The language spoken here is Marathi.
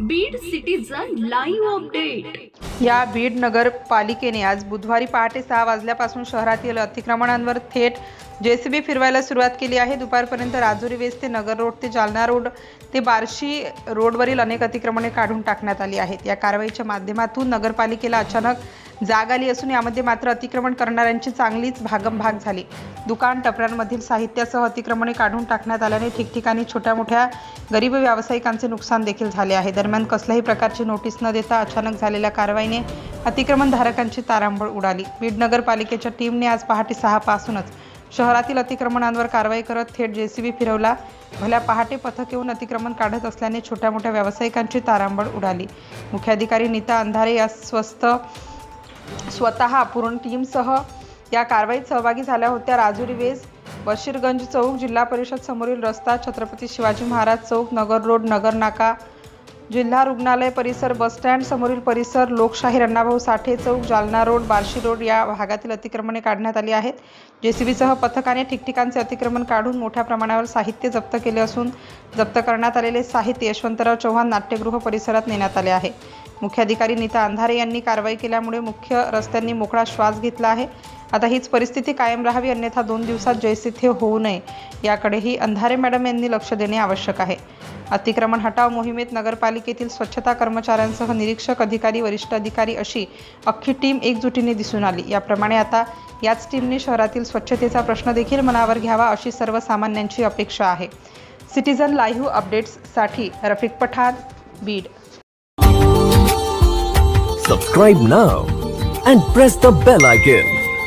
बीड सिटीजन लाईव्ह अपडेट या बीड नगरपालिकेने आज बुधवारी पहाटे सहा वाजल्यापासून शहरातील अतिक्रमणांवर थेट जेसीबी फिरवायला सुरुवात केली आहे. दुपारपर्यंत राजुरी वेस ते नगर रोड ते जालना रोड ते बार्शी रोडवरील अनेक अतिक्रमणे काढून टाकण्यात आली आहेत. या कारवाईच्या माध्यमातून नगरपालिकेला अचानक जाग आली असून यामध्ये मात्र अतिक्रमण करणाऱ्यांची चांगलीच भागमभाग झाली. दुकान टपऱ्यांमधील साहित्यासह अतिक्रमणे काढून टाकण्यात आल्याने ठिकठिकाणी छोट्या मोठ्या गरीब व्यावसायिकांचे नुकसान देखील झाले आहे. दरम्यान कसल्याही प्रकारची नोटीस न देता अचानक झालेल्या कारवाईने अतिक्रमणधारकांची तारांबळ उडाली. बीड नगरपालिकेच्या टीमने आज पहाटे सहापासूनच शहरातील अतिक्रमणांवर कारवाई करत थेट जेसीबी फिरवला. भल्या पहाटे पथक येऊन अतिक्रमण काढत असल्याने छोट्या मोठ्या व्यावसायिकांची तारांबळ उडाली. मुख्याधिकारी नीता अंधारे या स्वस्त स्वतः पूर्ण टीमसह या कारवाईत सहभागी झाल्या होत्या राजुरी वेस बशीरगंज चौक जिल्हा परिषद समोरील रस्ता छत्रपती शिवाजी महाराज चौक नगर रोड नगर नाका जिल्हा रुग्णालय परिसर बसस्टँड समोरील परिसर लोकशाही अण्णाभाऊ साठे चौक जालना रोड बार्शी रोड या भागातील अतिक्रमणे काढण्यात आली आहेत. जेसीबीसह पथकाने ठिकठिकाणचे अतिक्रमण काढून मोठ्या प्रमाणावर साहित्य जप्त केले असून जप्त करण्यात आलेले साहित्य यशवंतराव चव्हाण नाट्यगृह परिसरात नेण्यात आले आहे. मुख्याधिकारी नीता अंधारे यांनी कारवाई केल्यामुळे मुख्य रस्त्यांनी मोकळा श्वास घेतला आहे. आता हीच परिस्थिती कायम राहावी अन्यथा दोन दिवसात जयसिथे होऊ नये. याकडेही अंधारे मॅडम यांनी लक्ष देणे आवश्यक आहे. अतिक्रमण हटाव मोहिमेत नगरपालिकेतील स्वच्छता कर्मचाऱ्यांसह निरीक्षक अधिकारी वरिष्ठ अधिकारी अशी अख्खी टीम एकजुटीने दिसून आली. याप्रमाणे आता याच टीमने शहरातील स्वच्छतेचा प्रश्न देखील मनावर घ्यावा अशी सर्वसामान्यांची अपेक्षा आहे. सिटीजन लाईव्ह अपडेट्ससाठी Rafiq Pathan Beed. Subscribe now and press the bell icon